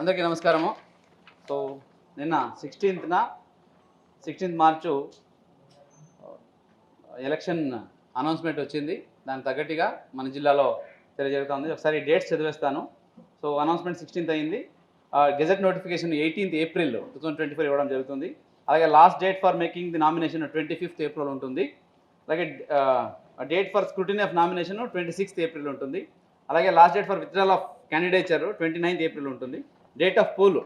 అందరికీ నమస్కారము. సో నిన్న సిక్స్టీన్త్న sixteenth March uh, election announcement వచ్చింది. దానికి తగ్గట్టుగా మన జిల్లాలో తెలియజేరుతుంది ఒకసారి డేట్స్ చదివేస్తాను. సో అనౌన్స్మెంట్ సిక్స్టీన్త్ అయింది. Gazette notification eighteenth April two thousand twenty four ఇవ్వడం జరుగుతుంది. అలాగే last date for making the nomination twenty fifth April ఉంటుంది. అలాగే date for scrutiny of nomination twenty sixth April ఉంటుంది. అలాగే last date for withdrawal of candidature twenty ninth April ఉంటుంది. Date of poll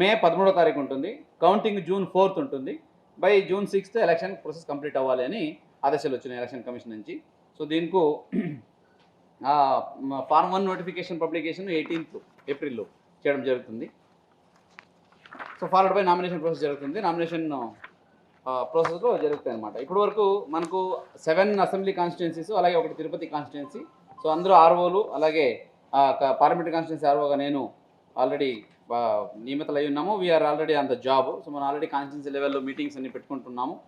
May పదమూడో తారీఖు ఉంటుంది. కౌంటింగ్ జూన్ ఫోర్త్ ఉంటుంది. By June sixth election process complete అవ్వాలి అని ఆదేశాలు వచ్చినాయి ఎలక్షన్ కమిషన్ నుంచి. సో దీనికి form one notification publication eighteenth ఏప్రిల్లో చేయడం జరుగుతుంది. So forward by nomination process జరుగుతుంది. నామినేషన్ ప్రాసెస్లో జరుగుతాయి అనమాట ఇప్పటి వరకు మనకు సెవెన్ అసెంబ్లీ కాన్స్టిట్యున్సీస్ అలాగే ఒకటి తిరుపతి కాన్స్టిట్యున్సీ సో అందరూ ఆర్ఓలు అలాగే పార్లమెంటరీ కాన్స్టిట్యున్సీ ఆర్ఓగా నేను ఆల్రెడీ నియమితులు ఉన్నాము. We're already on the job so మనం ఆల్రెడీ కాన్స్టిట్యున్సీ లెవెల్లో మీటింగ్స్ అన్ని పెట్టుకుంటున్నాము.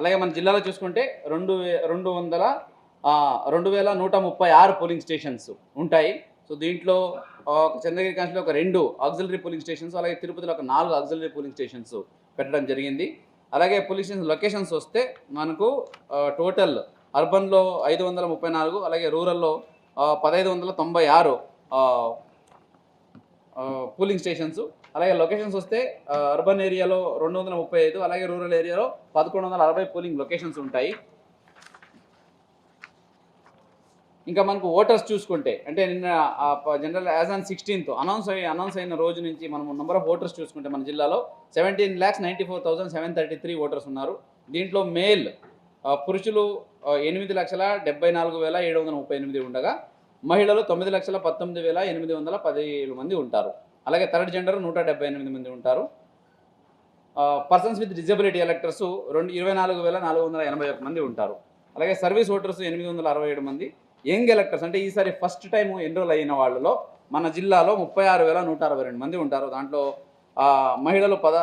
అలాగే మన జిల్లాలో చూసుకుంటే రెండు వే- రెండు వందల రెండు వేల నూట ముప్పై ఆరు పోలింగ్ స్టేషన్స్ ఉంటాయి. సో దీంట్లో ఒక చంద్రగిరి కాన్స్టిలో ఒక రెండు ఆక్సిలరీ పోలింగ్ స్టేషన్స్ అలాగే తిరుపతిలో ఒక నాలుగు ఆక్సిలరీ పోలింగ్ స్టేషన్స్ పెట్టడం జరిగింది. అలాగే పోలింగ్ స్టేషన్ లొకేషన్స్ వస్తే మనకు టోటల్ అర్బన్లో ఐదు వందల ముప్పై నాలుగు అలాగే రూరల్లో పదహైదు వందల తొంభై ఆరు పోలింగ్ స్టేషన్స్ అలాగే లొకేషన్స్ వస్తే అర్బన్ ఏరియాలో రెండు వందల ముప్పై ఐదు అలాగే రూరల్ ఏరియాలో పదకొండు వందల అరవై పోలింగ్ లొకేషన్స్ ఉంటాయి. ఇంకా మనకు ఓటర్స్ చూసుకుంటే అంటే నిన్న general as on sixteenth announce అయ్యి అనౌన్స్ అయిన రోజు నుంచి మనం నెంబర్ ఆఫ్ ఓటర్స్ చూసుకుంటే మన జిల్లాలో seventeen lakhs ninety four thousand seven thirty three voters ఉన్నారు. దీంట్లో మేల్ పురుషులు ఎనిమిది లక్షల డెబ్బై నాలుగు వేల ఏడు వందల ముప్పై ఎనిమిది ఉండగా మహిళలు తొమ్మిది లక్షల పంతొమ్మిది వేల ఎనిమిది వందల పదిహేడు మంది ఉంటారు. అలాగే థర్డ్ జెండర్ నూట డెబ్బై ఎనిమిది మంది ఉంటారు. పర్సన్స్ విత్ డిజబిలిటీ ఎలక్టర్స్ రెండు ఇరవై నాలుగు వేల నాలుగు వందల ఎనభై ఒక మంది ఉంటారు. అలాగే సర్వీస్ ఓటర్స్ ఎనిమిది వందల అరవై ఏడు మంది. యంగ్ ఎలక్టర్స్ అంటే ఈసారి ఫస్ట్ టైం ఎన్రోల్ అయిన వాళ్ళలో మన జిల్లాలో ముప్పై ఆరు వేల నూట అరవై రెండు మంది ఉంటారు. దాంట్లో మహిళలు పద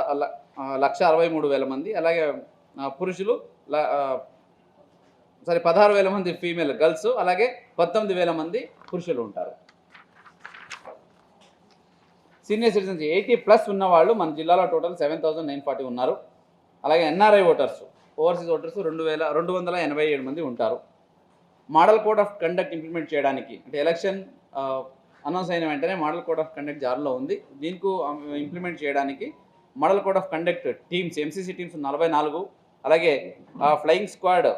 లక్ష అరవై మూడు వేల మంది. అలాగే పురుషులు ల- సారీ పదహారు వేల మంది ఫీమేల్ గర్ల్స్ అలాగే పంతొమ్మిది వేల మంది పురుషులు ఉంటారు. సీనియర్ సిటిజన్స్ ఎయిటీ ప్లస్ ఉన్న వాళ్ళు మన జిల్లాలో total seven thousand nine forty ఉన్నారు. అలాగే ఎన్ఆర్ఐ ఓటర్స్ ఓవర్సీస్ ఓటర్స్ రెండు వేల రెండు వందల ఎనభై ఏడు మంది ఉంటారు. Model code of conduct implement చేయడానికి అంటే ఎలక్షన్ అనౌన్స్ అయిన వెంటనే మోడల్ కోడ్ ఆఫ్ కండక్ట్ జార్లో ఉంది. దీనికి ఇంప్లిమెంట్ చేయడానికి model code of conduct teams MCC teams నలభై నాలుగు అలాగే ఫ్లయింగ్ స్క్వాడ్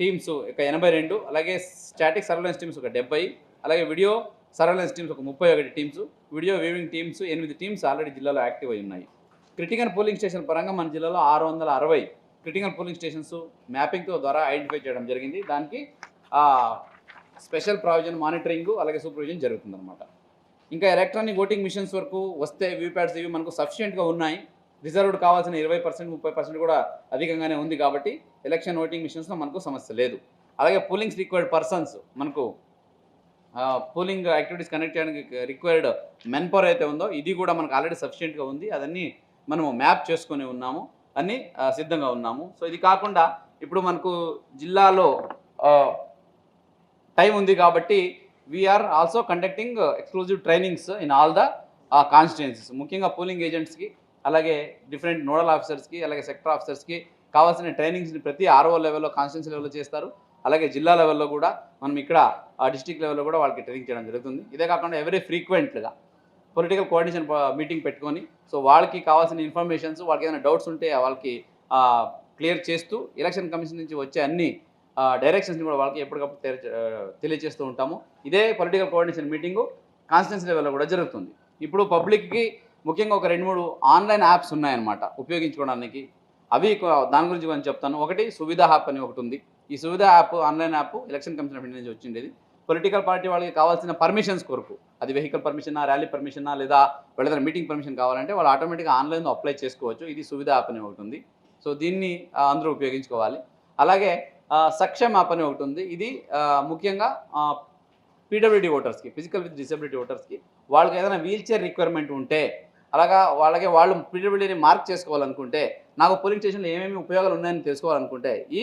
టీమ్స్ ఒక ఎనభై రెండు అలాగే స్టాటిక్ సర్వలెన్స్ టీమ్స్ ఒక డెబ్బై అలాగే వీడియో సర్వలెన్స్ టీమ్స్ ఒక ముప్పై ఒకటి టీమ్స్ వీడియో వేవింగ్ టీమ్స్ ఎనిమిది టీమ్స్ ఆల్రెడీ జిల్లాలో యాక్టివ్ అయి ఉన్నాయి. క్రిటికల్ పోలింగ్ స్టేషన్ పరంగా మన జిల్లాలో ఆరు వందల అరవై క్రిటికల్ పోలింగ్ స్టేషన్స్ మ్యాపింగ్తో ద్వారా ఐడెంటిఫై చేయడం జరిగింది. దానికి స్పెషల్ ప్రావిజన్ మానిటరింగ్ అలాగే సూపర్విజన్ జరుగుతుందన్నమాట. ఇంకా ఎలక్ట్రానిక్ ఓటింగ్ మిషన్స్ వరకు వస్తే వీప్యాడ్స్ ఇవి మనకు సఫిషియెంట్గా ఉన్నాయి. రిజర్వ్డ్ కావాల్సిన ఇరవై పర్సెంట్ ముప్పై పర్సెంట్ కూడా అధికంగానే ఉంది కాబట్టి ఎలక్షన్ ఓటింగ్ మిషన్స్లో మనకు సమస్య లేదు. అలాగే పోలింగ్స్ రిక్వైర్డ్ పర్సన్స్ మనకు పోలింగ్ యాక్టివిటీస్ కనెక్ట్ చేయడానికి రిక్వైర్డ్ మెన్ పవర్ అయితే ఉందో ఇది కూడా మనకు ఆల్రెడీ సఫిషియెంట్గా ఉంది. అదన్నీ మనము మ్యాప్ చేసుకొని ఉన్నాము అన్నీ సిద్ధంగా ఉన్నాము. సో ఇది కాకుండా ఇప్పుడు మనకు జిల్లాలో టైం ఉంది కాబట్టి we're also conducting exclusive trainings in all the constituencies ముఖ్యంగా పోలింగ్ ఏజెంట్స్కి అలాగే డిఫరెంట్ నోడల్ ఆఫీసర్స్కి అలాగే సెక్టర్ ఆఫీసర్స్కి కావాల్సిన ట్రైనింగ్స్ని ప్రతి ఆర్ఓ లెవెల్లో కాన్స్టిట్యూన్సీ లెవెల్లో చేస్తారు. అలాగే జిల్లా లెవెల్లో కూడా మనం ఇక్కడ ఆ డిస్టిక్ లెవెల్లో కూడా వాళ్ళకి ట్రైనింగ్ చేయడం జరుగుతుంది. ఇదే కాకుండా ఎవరీ ఫ్రీక్వెంట్గా పొలిటికల్ కోఆర్డినేషన్ మీటింగ్ పెట్టుకొని సో వాళ్ళకి కావాల్సిన ఇన్ఫర్మేషన్స్ వాళ్ళకి ఏదైనా డౌట్స్ ఉంటే వాళ్ళకి క్లియర్ చేస్తూ ఎలక్షన్ కమిషన్ నుంచి వచ్చే అన్ని డైరెక్షన్స్ని కూడా వాళ్ళకి ఎప్పటికప్పుడు తెలియజేస్తూ ఉంటాము. ఇదే పొలిటికల్ కోఆర్డినేషన్ మీటింగు కాన్స్టిట్యున్సీ లెవెల్లో కూడా జరుగుతుంది. ఇప్పుడు పబ్లిక్కి ముఖ్యంగా ఒక రెండు మూడు ఆన్లైన్ యాప్స్ ఉన్నాయన్నమాట ఉపయోగించుకోవడానికి. అవి దాని గురించి కొంచెం చెప్తాను. ఒకటి సువిధ యాప్ అని ఒకటి ఉంది. ఈ Suvidha app online app election commission of India నుంచి వచ్చిండేది. పొలిటికల్ పార్టీ వాళ్ళకి కావాల్సిన పర్మిషన్స్ కొరకు. అది వెహికల్ పర్మిషనా ర్యాలీ పర్మిషనా లేదా వాళ్ళ మీటింగ్ పర్మిషన్ కావాలంటే వాళ్ళు ఆటోమేటిక్గా ఆన్లైన్లో అప్లై చేసుకోవచ్చు. ఇది సువిధ యాప్ అని ఒకటి ఉంది. సో దీన్ని అందరూ ఉపయోగించుకోవాలి. అలాగే సక్షమ్ యాప్ అని ఒకటి ఉంది. ఇది ముఖ్యంగా పీడబ్ల్యూడీ ఓటర్స్కి ఫిజికల్ విత్ డిసబిలిటీ ఓటర్స్కి వాళ్ళకి ఏదైనా వీల్ చైర్ రిక్వైర్మెంట్ ఉంటే అలాగా వాళ్ళకి వాళ్ళు పీడబ్ల్యూడీని మార్క్ చేసుకోవాలనుకుంటే నాకు పోలింగ్ స్టేషన్లో ఏమేమి ఉపయోగాలు ఉన్నాయని తెలుసుకోవాలనుకుంటే ఈ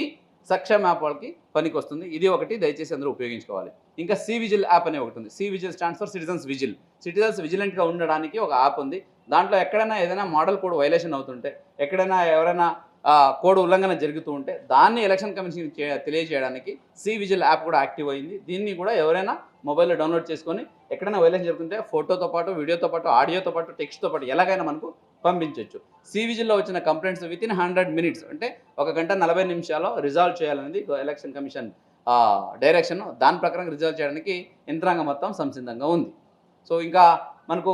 సక్షమ్ యాప్ వాళ్ళకి పనికి వస్తుంది ఇది ఒకటి దయచేసి అందరూ ఉపయోగించుకోవాలి. ఇంకా సి విజిల్ యాప్ అనే ఒకటి ఉంది. C vigil stands for citizens vigil. Citizens విజిలెంట్గా ఉండడానికి ఒక యాప్ ఉంది. దాంట్లో ఎక్కడైనా ఏదైనా మోడల్ కోడ్ వైలేషన్ అవుతుంటే ఎక్కడైనా ఎవరైనా కోడ్ ఉల్లంఘన జరుగుతూ ఉంటే దాన్ని ఎలక్షన్ కమిషన్ తెలియజేయడానికి సి విజిల్ యాప్ కూడా యాక్టివ్ అయింది. దీన్ని కూడా ఎవరైనా మొబైల్లో డౌన్లోడ్ చేసుకొని ఎక్కడైనా వైలేషన్ జరుగుతుంటే ఫోటోతో పాటు వీడియోతో పాటు ఆడియోతో పాటు టెక్స్ట్తో పాటు ఎలాగైనా మనకు పంపించవచ్చు సి విజిల్లో వచ్చిన complaints within hundred minutes అంటే ఒక గంట నలభై నిమిషాల్లో రిజాల్వ్ చేయాలనేది ఎలక్షన్ కమిషన్ డైరెక్షన్. దాని ప్రకారం రిజాల్వ్ చేయడానికి యంత్రాంగం మొత్తం సంసిద్ధంగా ఉంది. సో ఇంకా మనకు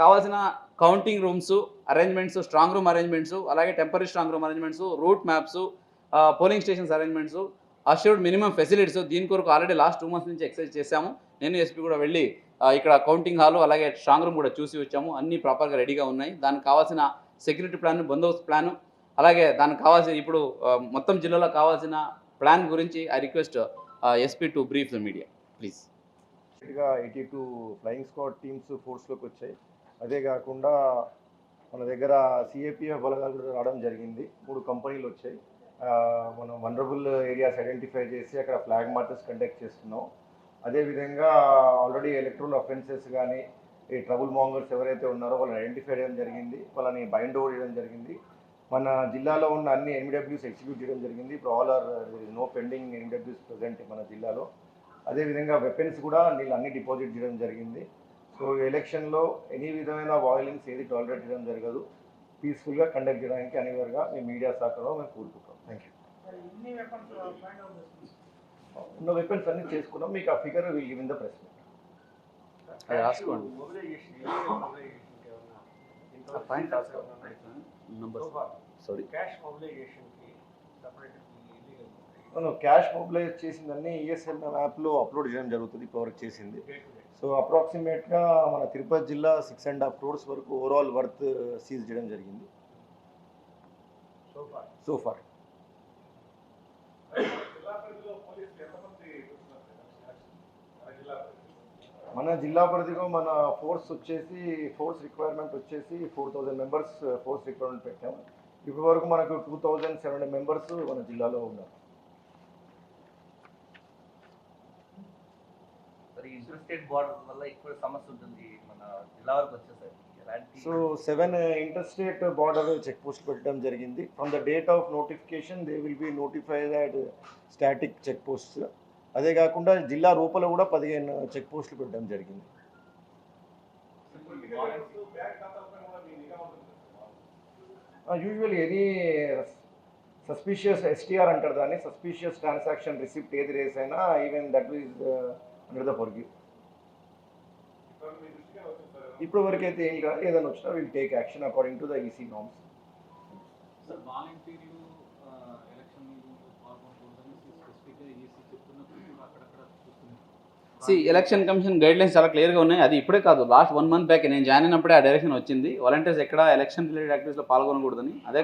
కావాల్సిన counting rooms arrangements strong room arrangements అలాగే temporary strong room arrangements route maps polling stations arrangements assured minimum facilities దీని కొరకు ఆల్రెడీ లాస్ట్ టూ మంత్స్ నుంచి ఎక్సైజ్ చేశాము. నేను ఎస్పీ కూడా వెళ్ళి ఇక్కడ కౌంటింగ్ హాల్ అలాగే స్ట్రాంగ్ రూమ్ కూడా చూసి వచ్చాము. అన్నీ ప్రాపర్గా రెడీగా ఉన్నాయి. దానికి కావాల్సిన సెక్యూరిటీ ప్లాన్ బందోబస్తు ప్లాన్ అలాగే దానికి కావాల్సిన ఇప్పుడు మొత్తం జిల్లాలో కావాల్సిన ప్లాన్ గురించి I request SP to brief the media please eighty two flying squad teams ఫోర్స్లోకి వచ్చాయి. అదే కాకుండా మన దగ్గర సిఏపిఎఫ్ బలగాలు కూడా రావడం జరిగింది. మూడు కంపెనీలు వచ్చాయి. మనం వండరబుల్ ఏరియాస్ ఐడెంటిఫై చేసి అక్కడ ఫ్లాగ్ మార్చెస్ కండక్ట్ చేస్తున్నాం. అదేవిధంగా ఆల్రెడీ ఎలక్ట్రల్ అఫెన్సెస్ కానీ ఈ ట్రబుల్ మాంగర్స్ ఎవరైతే ఉన్నారో వాళ్ళని ఐడెంటిఫై చేయడం జరిగింది. వాళ్ళని బైండ్ ఓవర్ చేయడం జరిగింది. మన జిల్లాలో ఉన్న అన్ని ఎన్డబ్ల్యూస్ ఎగ్జిక్యూట్ చేయడం జరిగింది. ఇప్పుడు ఆల్ ఆర్ నో పెండింగ్ ఎన్డబ్ల్యూస్ ప్రజెంట్ మన జిల్లాలో. అదేవిధంగా వెపన్స్ కూడా వీళ్ళు అన్ని డిపాజిట్ చేయడం జరిగింది. సో ఎలక్షన్లో ఎనీ విధమైన వాయిలెన్స్ ఏది టాలరేట్ చేయడం జరగదు. పీస్ఫుల్గా కండక్ట్ చేయడానికి అనివార్గా మేము మీడియా శాఖలో మేము కోరుకుంటాం. థ్యాంక్ యూ ఉన్న వెపన్స్ అన్ని చేసుకున్నాం. మీకు ఆ figure will give in the press రాసుకోండి. పాయింట్ సారీ క్యాష్ మొబిలైజేషన్కి సపరేట్ మనం క్యాష్ మొబిలైజ్ చేసిందన్నీ E ఈఎస్ఎల్ యాప్లో అప్లోడ్ చేయడం జరుగుతుంది. ఇప్పటివరకు చేసింది. సో అప్రాక్సిమేట్గా మన తిరుపతి జిల్లా సిక్స్ అండ్ హాఫ్ క్రోర్స్ వరకు ఓవరాల్ వర్త్ సీజ్ చేయడం జరిగింది. సో ఫార్ మన జిల్లా పరిధిలో మన ఫోర్స్ వచ్చేసి ఫోర్స్ రిక్వైర్మెంట్ వచ్చేసి four thousand members force requirement పెట్టాము. ఇప్పటి వరకు మనకు two thousand seven hundred members మన జిల్లాలో ఉన్నారు. మరి ఇంటర్ స్టేట్ బార్డర్ వల్ల ఎక్కువ సమస్య ఉంటుంది మన జిల్లా వరకు వచ్చేసరికి. So seven inter state border check post పెట్టడం జరిగింది. From the date of notification they will be notify at static check post. అదే కాకుండా జిల్లా రూపంలో కూడా పదిహేను చెక్ పోస్టులు పెట్టడం జరిగింది. యూజువల్ ఎనీ సస్పీషియస్ ఎస్టీఆర్ అంటారు దాన్ని. సస్పీషియస్ ట్రాన్సాక్షన్ రిసిప్ట్ ఏది రేస్ అయినా ఈవెన్ దట్ ఈస్ ఫర్గ్యూ ఇప్పుడు వరకు అయితే ఏం కాదు ఏదైనా వచ్చినా will take action according to the EC norms see election commission guide lines చాలా క్లియర్గా ఉన్నాయి. అది ఇప్పుడే కాదు. లాస్ట్ వన్ మంత్ బ్యాక్ నేను జాయిన్ అయినప్పుడే ఆ డైరెక్షన్ వచ్చింది. వాలంటీర్స్ ఎక్కడ ఎలక్షన్ రిలేటెడ్ యాక్టివిటీస్లో పాల్గొనకూడదని. అదే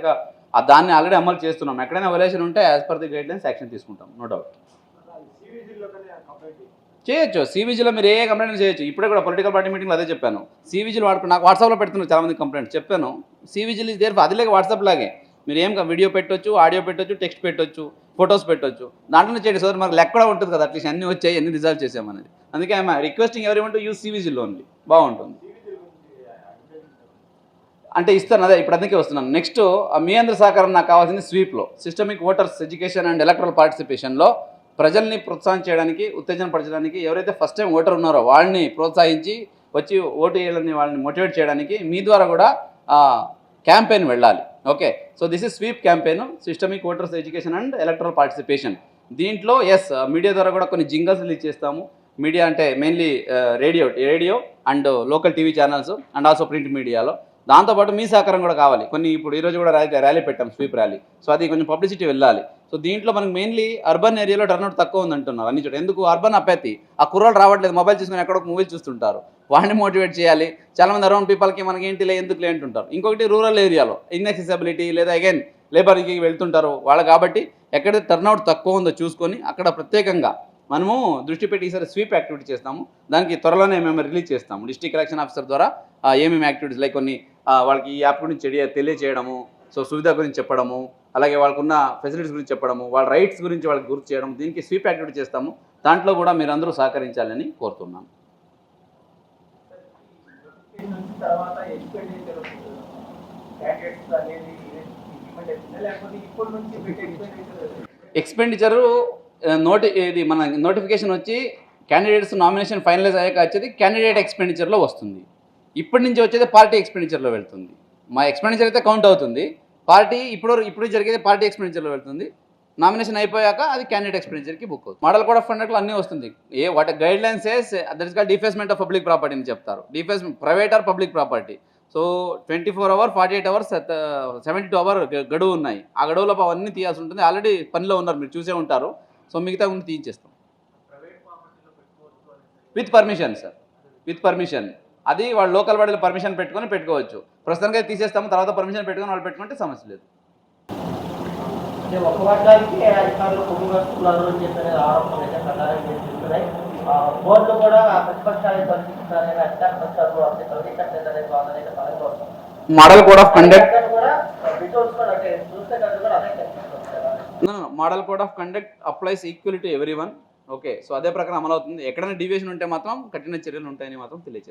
దాన్ని ఆల్రెడీ అమలు చేస్తున్నాం. ఎక్కడైనా వైలేషన్ ఉంటే as per the guide lines action తీసుకుంటాం. నో డౌట్ చేయొచ్చు. సివిజిలో మీరు ఏ కంప్లైంట్ చేయొచ్చు. ఇప్పుడే కూడా పొలిటికల్ పార్టీ మీటింగ్లో అదే చెప్పాను. సివిజిల్ వాడుకు నాకు వాట్సాప్లో పెడుతున్నారు చాలామంది కంప్లైంట్ చెప్పాను. సివిజిల్ ఇస్ దేర్ అదిలేక వాట్సాప్ లాగే. మీరు ఏం వీడియో పెట్టొచ్చు ఆడియో పెట్టొచ్చు టెక్స్ట్ పెట్టొచ్చు ఫొటోస్ పెట్టొచ్చు. దాంట్లోనే చేయండి. సో మనకు లెక్క కూడా ఉంటుంది కదా. అట్లీస్ట్ అన్ని వచ్చాయి అన్ని రిజల్వ్ చేసామనేది. అందుకే I'm requesting every to use C vigil only బాగుంటుంది. అంటే ఇస్తాను. అదే ఇప్పుడు అందుకే వస్తున్నాను. నెక్స్ట్ మీ అందరి సహకారం నాకు కావాల్సింది స్వీప్లో systemic voters education and electoral పార్టిసిపేషన్లో ప్రజల్ని ప్రోత్సాహం చేయడానికి ఉత్తేజనపరచడానికి ఎవరైతే ఫస్ట్ టైం ఓటర్ ఉన్నారో వాళ్ళని ప్రోత్సహించి వచ్చి ఓటు వేయాలని వాళ్ళని మోటివేట్ చేయడానికి మీ ద్వారా కూడా క్యాంపెయిన్ వెళ్ళాలి. Okay so this is sweep campaign systemic voters education and electoral participation దీంట్లో ఎస్ మీడియా ద్వారా కూడా కొన్ని జింగల్స్ రిలీజ్ చేస్తాము. మీడియా అంటే mainly radio radio and local TV channels and also print మీడియాలో దాంతోపాటు మీ సహకారం కూడా కావాలి. కొన్ని ఇప్పుడు ఈరోజు కూడా ర్యాలీ ర్యాలీ పెట్టాం స్వీప్ ర్యాలీ. సో అది కొంచెం పబ్లిసిటీ వెళ్ళాలి. సో దీంట్లో మనకు మెయిన్లీ అర్బన్ ఏరియాలో టర్నౌట్ తక్కువ ఉంది అంటున్నారు అన్ని చోట ఎందుకు? అర్బన్ అప్పేతి ఆ కుర్రాళ్ళు రావట్లేదు. మొబైల్ చూసుకుని ఎక్కడో మూవీలు చూస్తుంటారు. వాడిని మోటివేట్ చేయాలి. చాలామంది అరౌండ్ పీపుల్కి మనకి ఏంటి లే ఎందుకు అంటుంటారు. ఇంకొకటి రూరల్ ఏరియాలో. ఇన్ఎక్సెసిబిలిటీ లేదా అగైన్ లేబర్కి వెళ్తుంటారు వాళ్ళు కాబట్టి ఎక్కడ టర్నౌట్ తక్కువ ఉందో చూసుకొని అక్కడ ప్రత్యేకంగా మనము దృష్టి పెట్టి ఈసారి స్వీప్ యాక్టివిటీ చేస్తాము. దానికి త్వరలోనే మేము రిలీజ్ చేస్తాము. డిస్ట్రిక్ట్ ఎలక్షన్ ఆఫీసర్ ద్వారా ఏమేమి యాక్టివిటీస్ లైక్ కొన్ని వాళ్ళకి ఈ యాప్ గురించి తెలియ తెలియజేయడము సో సువిధ గురించి చెప్పడము అలాగే వాళ్ళకున్న ఫెసిలిటీస్ గురించి చెప్పడము వాళ్ళ రైట్స్ గురించి వాళ్ళకి గుర్తు చేయడం దీనికి స్వీప్ యాక్టివిటీ చేస్తాము. దాంట్లో కూడా మీరందరూ సహకరించాలని కోరుతున్నాను నోటిఫికేషన్ వచ్చిన తర్వాత ఎక్స్పెండిచర్ నోటి ఇది మన నోటిఫికేషన్ వచ్చి క్యాండిడేట్స్ నామినేషన్ ఫైనలైజ్ అయ్యాక వచ్చేది క్యాండిడేట్ ఎక్స్పెండిచర్లో వస్తుంది. ఇప్పటి నుంచి వచ్చేది పార్టీ ఎక్స్పెండిచర్లో వెళ్తుంది. మా ఎక్స్పెండిచర్ అయితే కౌంట్ అవుతుంది. పార్టీ ఇప్పుడు ఇప్పుడు జరిగేది పార్టీ ఎక్స్పెండిచర్లో వెళ్తుంది. నామినేషన్ అయిపోయాక అది క్యాండిడేట్ ఎక్స్పెండిచర్కి బుక్ అవుతుంది. మోడల్ కోడ్ ఆఫ్ కండక్ట్లో అన్నీ వస్తుంది. A what guide lines that is call defacement of public property అని చెప్తారు. Deface private or public property so twenty four hour forty eight hours seventy two hour గడువు ఉన్నాయి. ఆ గడువులో అవన్నీ తీయాల్సి ఉంటుంది. ఆల్రెడీ పనిలో ఉన్నారు. మీరు చూసే ఉంటారు. సో మిగతా ఉండి తీయించేస్తాం. With permission sir. With permission. అది వాళ్ళు లోకల్ వాడిలో పర్మిషన్ పెట్టుకొని పెట్టుకోవచ్చు. ప్రస్తుతానికి అయితే తీసేస్తాము తర్వాత పర్మిషన్ పెట్టుకొని వాళ్ళు పెట్టుకుంటే సమస్య లేదు. బోర్డు కూడా ప్రతిపక్షాలు మోడల్ కోడ్ ఆఫ్ కండక్ట్ అక్కడ కూడా విజువల్స్ కూడా అంటే చూస్తే కనుక కూడా అదే కనిపిస్తుంది model code of conduct applies equal to every one okay so అదే ప్రకారం అమలవుతుంది. ఎక్కడైనా డివియేషన్ ఉంటే మాత్రం కఠిన చర్యలు ఉంటాయని మాత్రం తెలియజేస్తాను